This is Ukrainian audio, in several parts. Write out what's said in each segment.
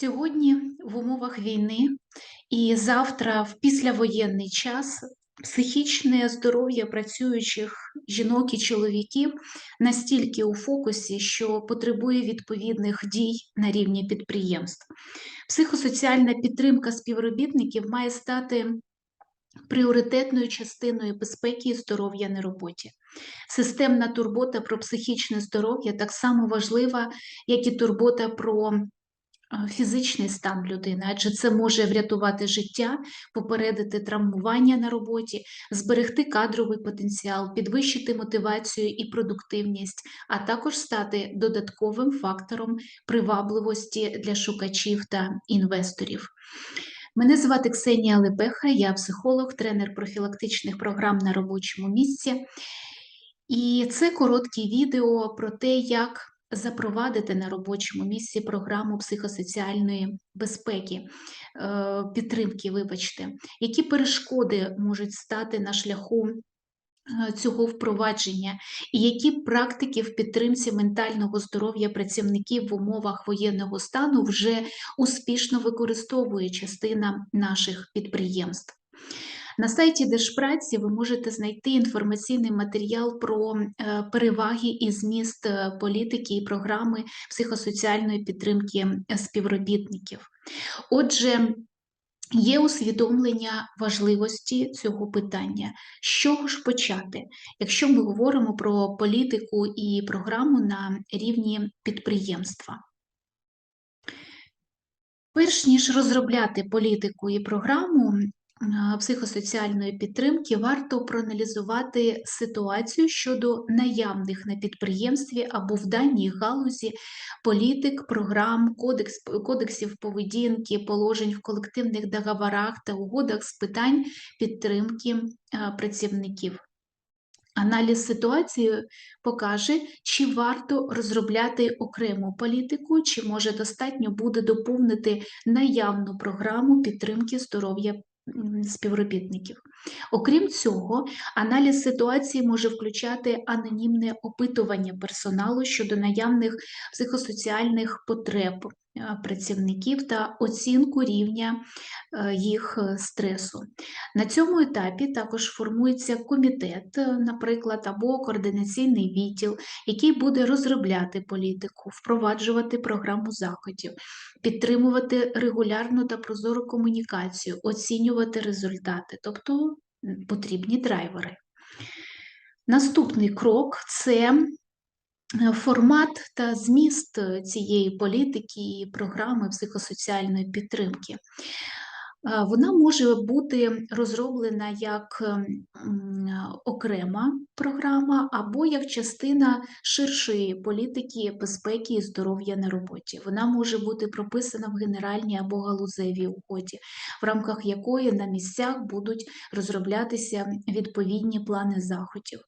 Сьогодні в умовах війни і завтра, в післявоєнний час, психічне здоров'я працюючих жінок і чоловіків настільки у фокусі, що потребує відповідних дій на рівні підприємств. Психосоціальна підтримка співробітників має стати пріоритетною частиною безпеки і здоров'я на роботі. Системна турбота про психічне здоров'я так само важлива, як і турбота про фізичний стан людини, адже це може врятувати життя, попередити травмування на роботі, зберегти кадровий потенціал, підвищити мотивацію і продуктивність, а також стати додатковим фактором привабливості для шукачів та інвесторів. Мене звати Ксенія Лепеха, я психолог, тренер профілактичних програм на робочому місці. І це коротке відео про те, як запровадити на робочому місці програму психосоціальної безпеки, е, підтримки, вибачте, які перешкоди можуть стати на шляху е, цього впровадження, і які практики в підтримці ментального здоров'я працівників в умовах воєнного стану вже успішно використовує частина наших підприємств. На сайті Держпраці ви можете знайти інформаційний матеріал про е, переваги і зміст е, політики і програми психосоціальної підтримки е, співробітників. Отже, Є усвідомлення важливості цього питання. З чого ж почати, якщо ми говоримо про політику і програму на рівні підприємства? Перш ніж розробляти політику і програму, психосоціальної підтримки варто проаналізувати ситуацію щодо наявних на підприємстві або в даній галузі політик, програм, кодекс, кодексів поведінки, положень в колективних договорах та угодах з питань підтримки працівників. Аналіз ситуації покаже, чи варто розробляти окрему політику, чи може достатньо буде доповнити наявну програму підтримки здоров'я співробітників. Окрім цього, аналіз ситуації може включати анонімне опитування персоналу щодо наявних психосоціальних потреб працівників та оцінку рівня е, їх е, стресу. На цьому етапі також формується комітет, наприклад, або координаційний відділ, який буде розробляти політику, впроваджувати програму заходів, підтримувати регулярну та прозору комунікацію, оцінювати результати, тобто потрібні драйвери. Наступний крок це Е, формат та зміст цієї політики і програми психосоціальної підтримки. Вона може бути розроблена як ем, окрема програма або як частина ширшої політики безпеки і здоров'я на роботі. Вона може бути прописана в генеральній або галузевій угоді, в рамках якої на місцях будуть розроблятися відповідні плани заходів.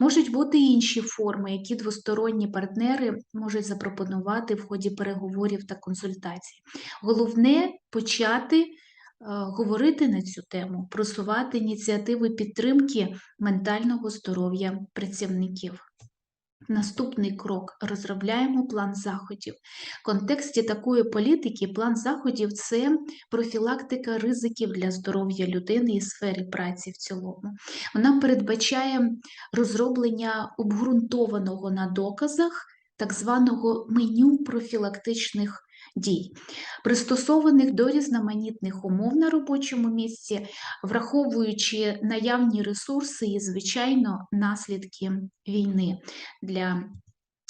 Можуть бути інші форми, які двосторонні партнери можуть запропонувати в ході переговорів та консультацій. Головне почати. Е, говорити на цю тему, просувати ініціативи підтримки ментального здоров'я працівників. Наступний крок розробляємо план заходів. В контексті такої політики план заходів це профілактика ризиків для здоров'я людини і сфері праці в цілому. Вона передбачає розроблення обґрунтованого на доказах так званого меню профілактичних дій, пристосованих до різноманітних умов на робочому місці, враховуючи наявні ресурси і, звичайно, наслідки війни для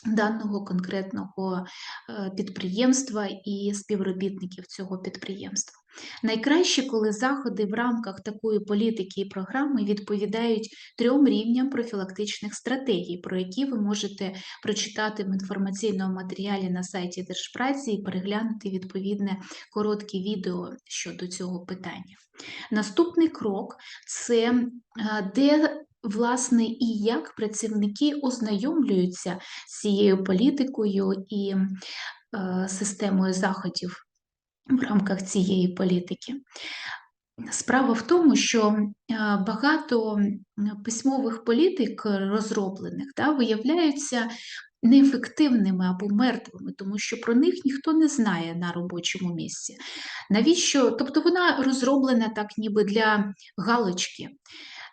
даного конкретного е, підприємства і співробітників цього підприємства. Найкраще, коли заходи в рамках такої політики і програми відповідають трьом рівням профілактичних стратегій, про які ви можете прочитати в інформаційному матеріалі на сайті Держпраці і переглянути відповідне коротке відео щодо цього питання. Наступний крок це е, де власне, і як працівники ознайомлюються з цією політикою і е, системою заходів в рамках цієї політики. Справа в тому, що е, багато письмових політик розроблених да, виявляються неефективними або мертвими, тому що про них ніхто не знає на робочому місці. Навіщо? Тобто вона розроблена так, ніби для галочки.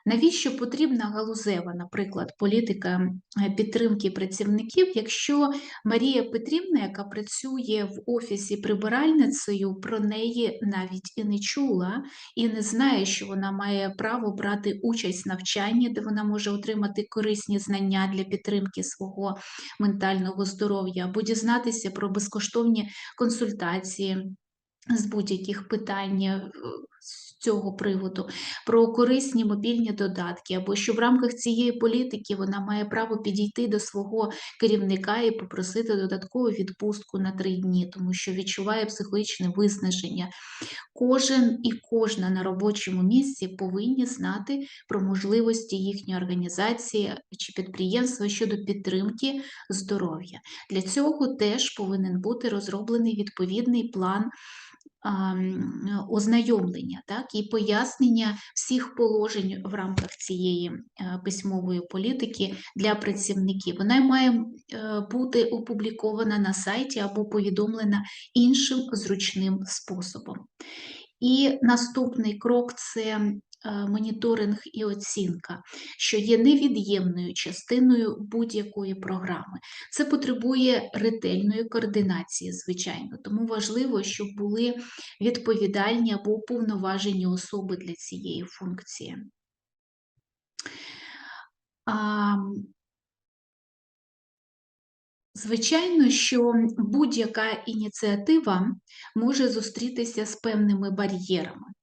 Навіщо потрібна галузева, наприклад, політика підтримки працівників, якщо Марія Петрівна, яка працює в офісі прибиральницею, про неї навіть і не чула, і не знає, що вона має право брати участь в навчанні, де вона може отримати корисні знання для підтримки свого ментального здоров'я, або дізнатися про безкоштовні консультації з будь-яких питань е, з цього приводу, про корисні мобільні додатки, або що в рамках цієї політики вона має право підійти до свого керівника і попросити додаткову відпустку на три дні, тому що відчуває психологічне виснаження. Кожен і кожна на робочому місці повинні знати про можливості їхньої організації чи підприємства щодо підтримки здоров'я. Для цього теж повинен бути розроблений відповідний план ознайомлення так, і пояснення всіх положень в рамках цієї е, письмової політики для працівників. Вона має е, бути опублікована на сайті або повідомлена іншим зручним способом. І наступний крок це моніторинг і оцінка, що є невід'ємною частиною будь-якої програми. Це потребує ретельної координації, звичайно, тому важливо, щоб були відповідальні або уповноважені особи для цієї функції. Звичайно, що будь-яка ініціатива може зустрітися з певними бар'єрами.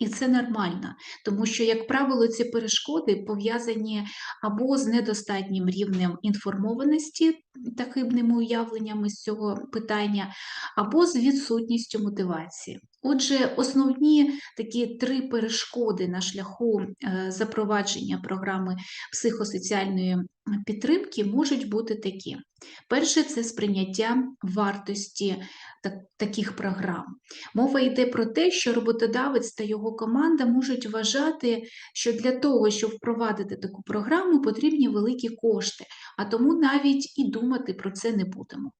І це нормально, тому що, як правило, ці перешкоди пов'язані або з недостатнім рівнем інформованості та хибними уявленнями з цього питання, або з відсутністю мотивації. Отже, основні такі три перешкоди на шляху е, запровадження програми психосоціальної підтримки можуть бути такі. Перше це сприйняття вартості таких програм. Мова йде про те, що роботодавець та його команда можуть вважати, що для того, щоб впровадити таку програму, потрібні великі кошти, а тому навіть і думати про це не будемо.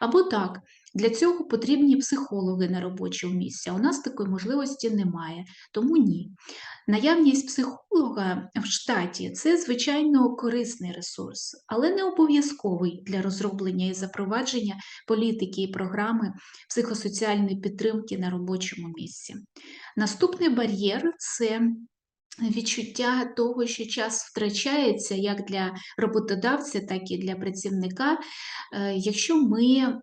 Або так, для цього потрібні психологи на робочому місці. У нас такої можливості немає, тому ні. Наявність психолога в штаті це, звичайно, корисний ресурс, але не обов'язковий для розроблення і запровадження політики і програми психосоціальної підтримки на робочому місці. Наступний бар'єр це відчуття того, що час втрачається як для роботодавця, так і для працівника, е, якщо ми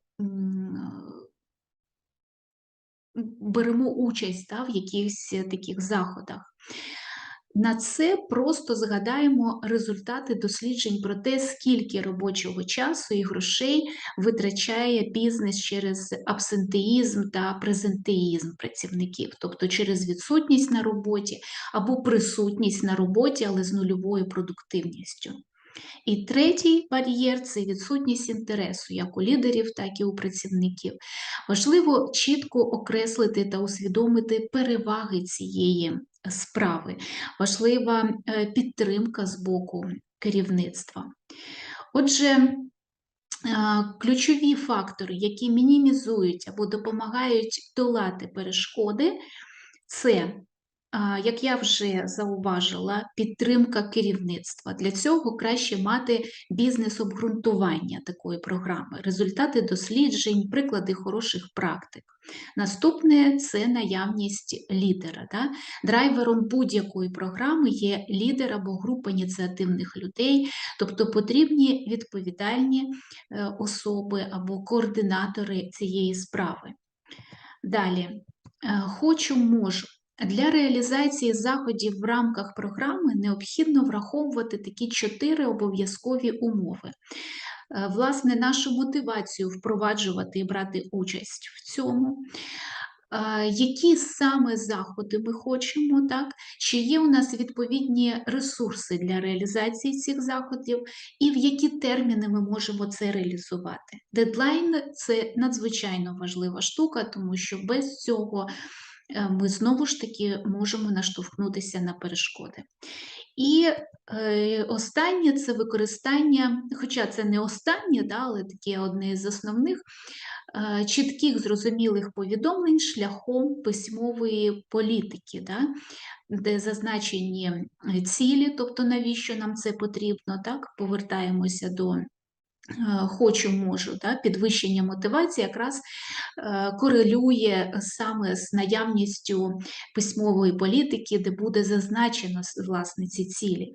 беремо участь да, в якихось таких заходах. На це просто згадаємо результати досліджень про те, скільки робочого часу і грошей витрачає бізнес через абсентеїзм та презентеїзм працівників, тобто через відсутність на роботі або присутність на роботі, але з нульовою продуктивністю. І третій бар'єр це відсутність інтересу як у лідерів, так і у працівників. Важливо чітко окреслити та усвідомити переваги цієї справи, важлива е, підтримка з боку керівництва. Отже, е, ключові фактори, які мінімізують або допомагають долати перешкоди, це як я вже зауважила, підтримка керівництва. Для цього краще мати бізнес-обґрунтування такої програми, результати досліджень, приклади хороших практик. Наступне це наявність лідера. Да? Драйвером будь-якої програми є лідер або група ініціативних людей, тобто потрібні відповідальні е, особи або координатори цієї справи. Далі, е, хочу, можу. Для реалізації заходів в рамках програми необхідно враховувати такі чотири обов'язкові умови. Е, власне, нашу мотивацію впроваджувати і брати участь в цьому. Е, які саме заходи ми хочемо, так? чи є у нас відповідні ресурси для реалізації цих заходів, і в які терміни ми можемо це реалізувати? Дедлайн це надзвичайно важлива штука, тому що без цього ми знову ж таки можемо наштовхнутися на перешкоди. І е, останнє це використання, хоча це не останнє, да, але таке одне з основних е, чітких зрозумілих повідомлень шляхом письмової політики, да, де зазначені цілі, тобто навіщо нам це потрібно, так, повертаємося до Е, хочу, можу, да, підвищення мотивації якраз е, корелює саме з наявністю письмової політики, де буде зазначено власне ці цілі.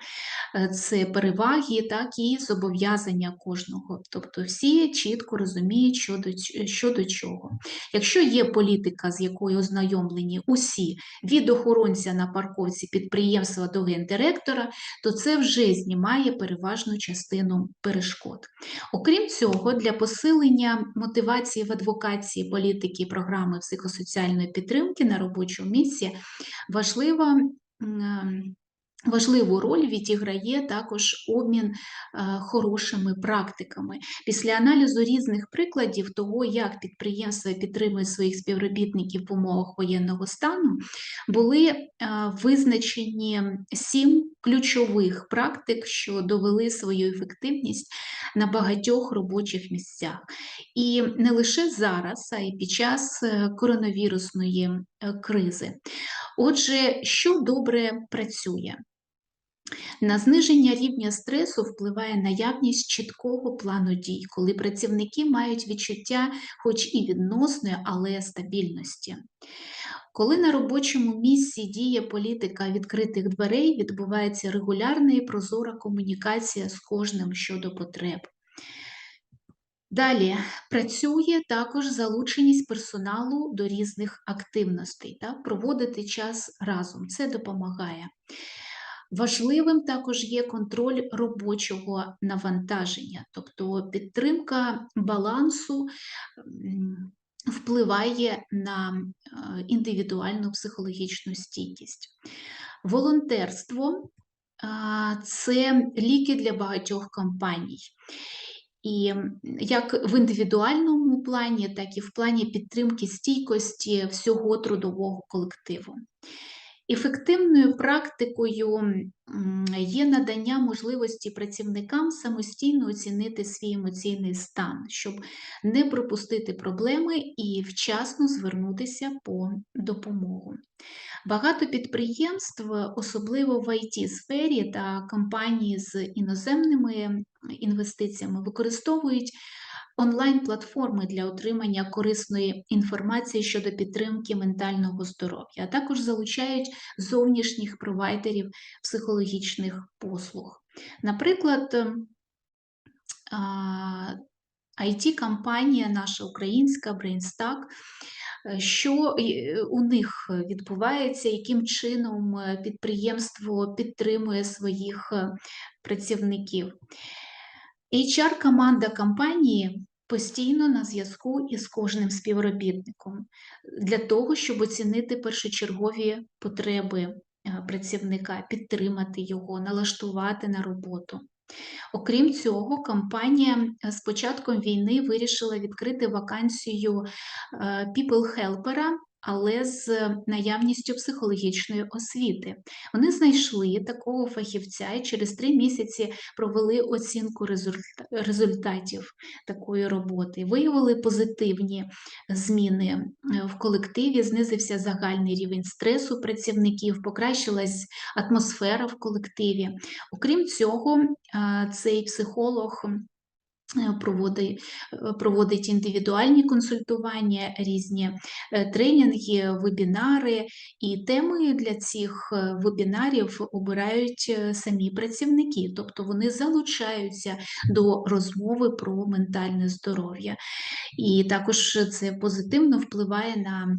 Е, це переваги, так і зобов'язання кожного. Тобто всі чітко розуміють, що до, що до чого. Якщо є політика, з якою ознайомлені усі від охоронця на парковці підприємства до гендиректора, то це вже знімає переважну частину перешкод. Окрім цього, для посилення мотивації в адвокації політики програми психосоціальної підтримки на робочому місці важливо Важливу роль відіграє також обмін е, хорошими практиками. Після аналізу різних прикладів того, як підприємства підтримують своїх співробітників в умовах воєнного стану, були е, визначені сім ключових практик, що довели свою ефективність на багатьох робочих місцях. І не лише зараз, а й під час е, коронавірусної кризи. Отже, що добре працює? На зниження рівня стресу впливає наявність чіткого плану дій, коли працівники мають відчуття, хоч і відносної, але стабільності. Коли на робочому місці діє політика відкритих дверей, відбувається регулярна і прозора комунікація з кожним щодо потреб. Далі працює також залученість персоналу до різних активностей, так? проводити час разом. Це допомагає. Важливим також є контроль робочого навантаження, тобто підтримка балансу впливає на е, індивідуальну психологічну стійкість. Волонтерство це ліки для багатьох компаній. І як в індивідуальному плані, так і в плані підтримки стійкості всього трудового колективу. Ефективною практикою є надання можливості працівникам самостійно оцінити свій емоційний стан, щоб не пропустити проблеми і вчасно звернутися по допомогу. Багато підприємств, особливо в it сфері та компанії з іноземними інвестиціями, використовують онлайн-платформи для отримання корисної інформації щодо підтримки ментального здоров'я, а також залучають зовнішніх провайдерів психологічних послуг. Наприклад, it компанія наша українська BrainStack, що у них відбувається, яким чином підприємство підтримує своїх працівників. HR-команда компанії постійно на зв'язку із кожним співробітником для того, щоб оцінити першочергові потреби е, працівника, підтримати його, налаштувати на роботу. Окрім цього, компанія з початком війни вирішила відкрити вакансію е, people helper але з наявністю психологічної освіти. Вони знайшли такого фахівця і через три місяці провели оцінку результатів такої роботи, виявили позитивні зміни е, в колективі, знизився загальний рівень стресу працівників, покращилась атмосфера в колективі. Окрім цього, цей психолог. Е, проводить е, проводить індивідуальні консультування, різні е, тренінги, вебінари, і темою для цих вебінарів обирають самі працівники, тобто вони залучаються до розмови про ментальне здоров'я. І також це позитивно впливає на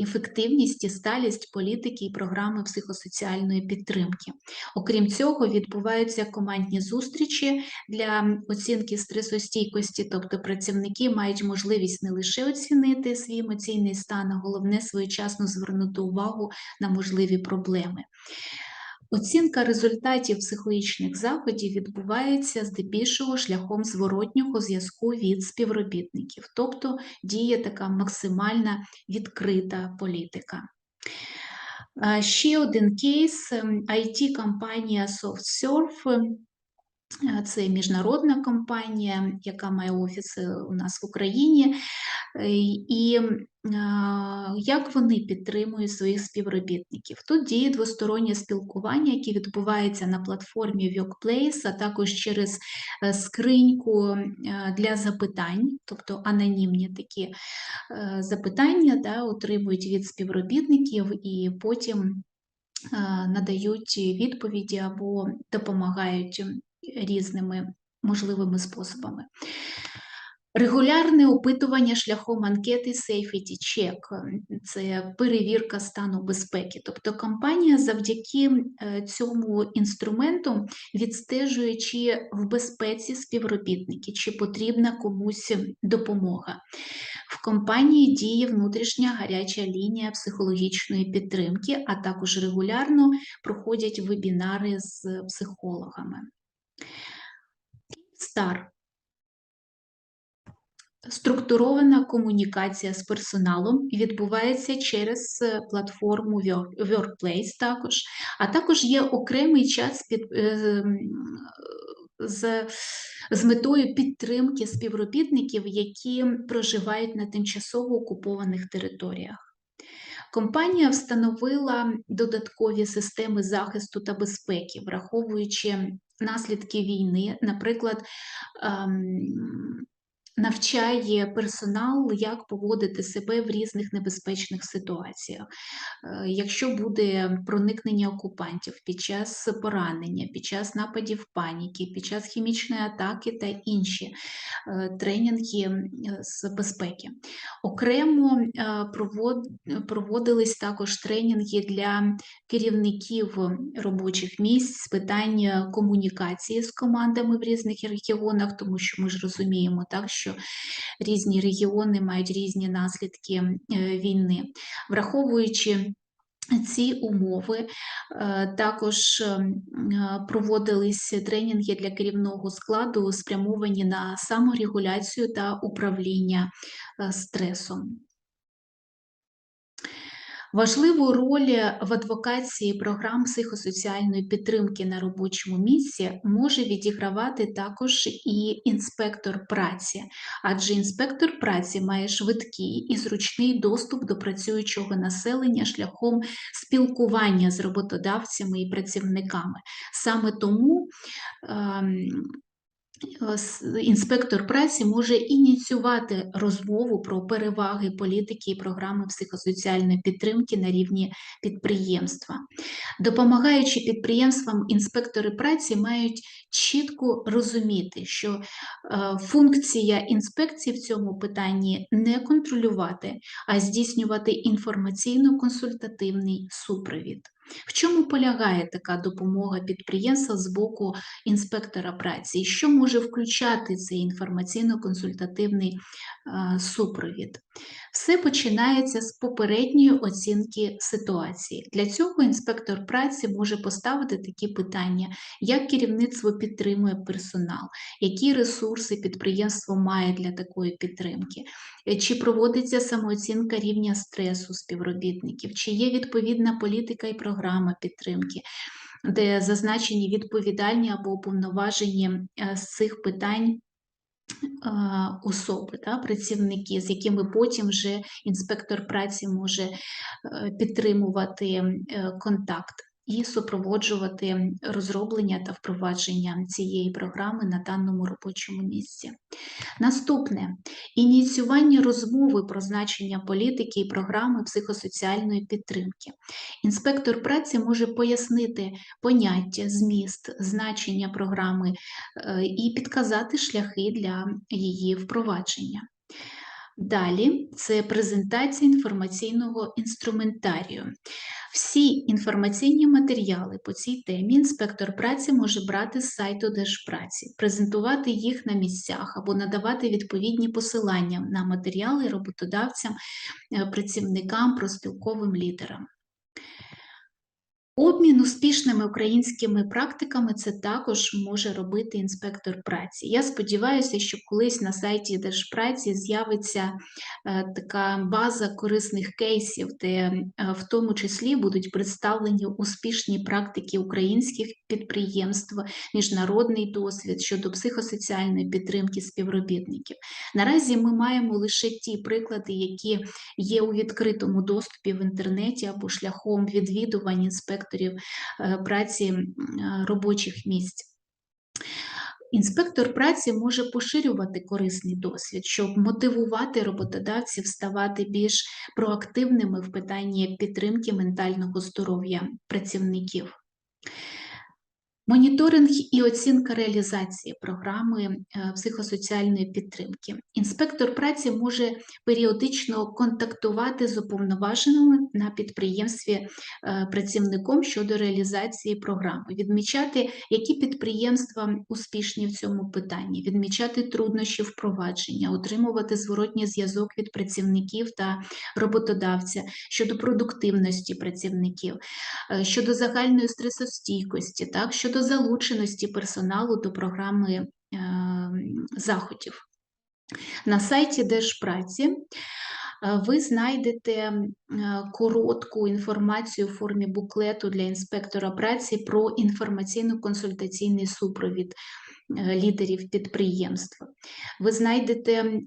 ефективність і сталість політики і програми психосоціальної підтримки. Окрім цього, відбуваються командні зустрічі для оцінки стресу стресостійкості, тобто працівники мають можливість не лише оцінити свій емоційний стан, а головне своєчасно звернути увагу на можливі проблеми. Оцінка результатів психологічних заходів відбувається здебільшого шляхом зворотнього зв'язку від співробітників, тобто діє така максимальна відкрита політика. Ще один кейс it компанія SoftSurf. Е, Це міжнародна компанія, яка має офіси у нас в Україні. Е, І як вони підтримують своїх співробітників? Тут діє двостороннє спілкування, яке відбувається на платформі Workplace, а також через е, скриньку е, для запитань, тобто анонімні такі е, запитання, да, отримують від співробітників і потім е, надають відповіді або допомагають різними можливими способами. Регулярне опитування шляхом анкети Safety Check – це перевірка стану безпеки. Тобто компанія завдяки е, цьому інструменту відстежує, чи в безпеці співробітники, чи потрібна комусь допомога. В компанії діє внутрішня гаряча лінія психологічної підтримки, а також регулярно проходять вебінари з психологами. Стар. Структурована комунікація з персоналом відбувається через е, платформу Work- Workplace також, а також є окремий час під, е, з, з метою підтримки співробітників, які проживають на тимчасово окупованих територіях. Компанія встановила додаткові системи захисту та безпеки, враховуючи наслідки війни, наприклад, ем, навчає персонал, як поводити себе в різних небезпечних ситуаціях. Е, Якщо буде проникнення окупантів під час поранення, під час нападів паніки, під час хімічної атаки та інші е, тренінги з безпеки. Окремо е, проводились також тренінги для керівників робочих місць з питань комунікації з командами в різних регіонах, тому що ми ж розуміємо, так, що різні регіони мають різні наслідки е, війни, враховуючи. Ці умови е, також е, проводились тренінги для керівного складу, спрямовані на саморегуляцію та управління стресом. Важливу роль в адвокації програм психосоціальної підтримки на робочому місці може відігравати також і інспектор праці, адже інспектор праці має швидкий і зручний доступ до працюючого населення шляхом спілкування з роботодавцями і працівниками. Саме тому ем, інспектор праці може ініціювати розмову про переваги політики і програми психосоціальної підтримки на рівні підприємства. Допомагаючи підприємствам, інспектори праці мають чітко розуміти, що е, функція інспекції в цьому питанні не контролювати, а здійснювати інформаційно-консультативний супровід. В чому полягає така допомога підприємства з боку інспектора праці? І що може включати цей інформаційно-консультативний е, супровід? Все починається з попередньої оцінки ситуації. Для цього інспектор праці може поставити такі питання, як керівництво підтримує персонал, які ресурси підприємство має для такої підтримки, е, чи проводиться самооцінка рівня стресу співробітників, чи є відповідна політика і програма підтримки. Де зазначені відповідальні або уповноважені е, з цих питань особи, да, працівники, з якими потім вже інспектор праці може е, підтримувати е, контакт і супроводжувати розроблення та впровадження цієї програми на даному робочому місці. Наступне ініціювання розмови про значення політики і програми психосоціальної підтримки. Інспектор праці може пояснити поняття, зміст, значення програми е, і підказати шляхи для її впровадження. Далі це презентація інформаційного інструментарію. Всі інформаційні матеріали по цій темі інспектор праці може брати з сайту Держпраці, презентувати їх на місцях або надавати відповідні посилання на матеріали роботодавцям, е, працівникам, профспілковим лідерам. Обмін успішними українськими практиками це також може робити інспектор праці. Я сподіваюся, що колись на сайті Держпраці з'явиться е, така база корисних кейсів, де е, в тому числі будуть представлені успішні практики українських підприємств, міжнародний досвід щодо психосоціальної підтримки співробітників. Наразі ми маємо лише ті приклади, які є у відкритому доступі в інтернеті або шляхом відвідувань інспекторів е, праці е, робочих місць. Інспектор праці може поширювати корисний досвід, щоб мотивувати роботодавців ставати більш проактивними в питанні підтримки ментального здоров'я працівників. Моніторинг і оцінка реалізації програми е, психосоціальної підтримки. Інспектор праці може періодично контактувати з уповноваженими на підприємстві е, працівником щодо реалізації програми, відмічати, які підприємства успішні в цьому питанні, відмічати труднощі впровадження, отримувати зворотній зв'язок від працівників та роботодавця щодо продуктивності працівників, е, щодо загальної стресостійкості, так, щодо залученості персоналу до програми е, заходів. На сайті Держпраці е, ви знайдете е, коротку інформацію у формі буклету для інспектора праці про інформаційно-консультаційний супровід лідерів підприємства. Ви знайдете е,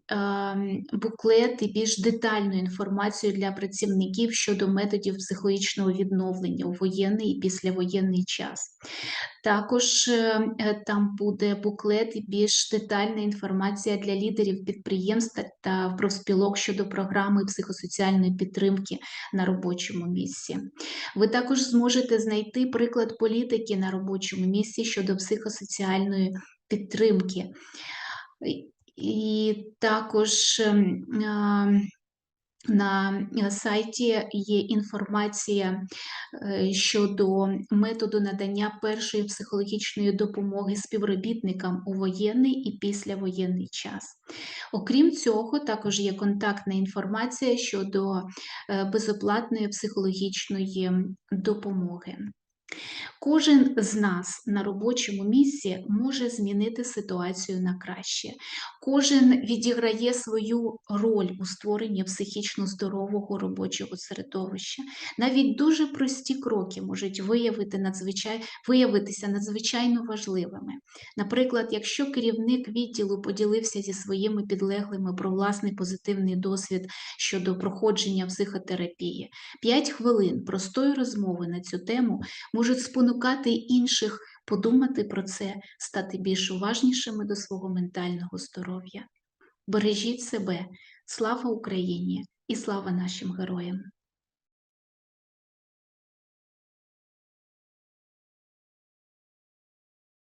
буклет і більш детальну інформацію для працівників щодо методів психологічного відновлення у воєнний і післявоєнний час. Також е, е, там буде буклет і більш детальна інформація для лідерів підприємств та профспілок щодо програми психосоціальної підтримки на робочому місці. Ви також зможете знайти приклад політики на робочому місці щодо психосоціальної підтримки. І також ем, на сайті є інформація е, щодо методу надання першої психологічної допомоги співробітникам у воєнний і післявоєнний час. Окрім цього, також є контактна інформація щодо е, безоплатної психологічної допомоги. Кожен з нас на робочому місці може змінити ситуацію на краще. Кожен відіграє свою роль у створенні психічно здорового робочого середовища. Навіть дуже прості кроки можуть виявити надзвичай... виявитися надзвичайно важливими. Наприклад, якщо керівник відділу поділився зі своїми підлеглими про власний позитивний досвід щодо проходження психотерапії, 5 хвилин простої розмови на цю тему можуть спонукати інших подумати про це, стати більш уважнішими до свого ментального здоров'я. Бережіть себе, слава Україні і слава нашим героям!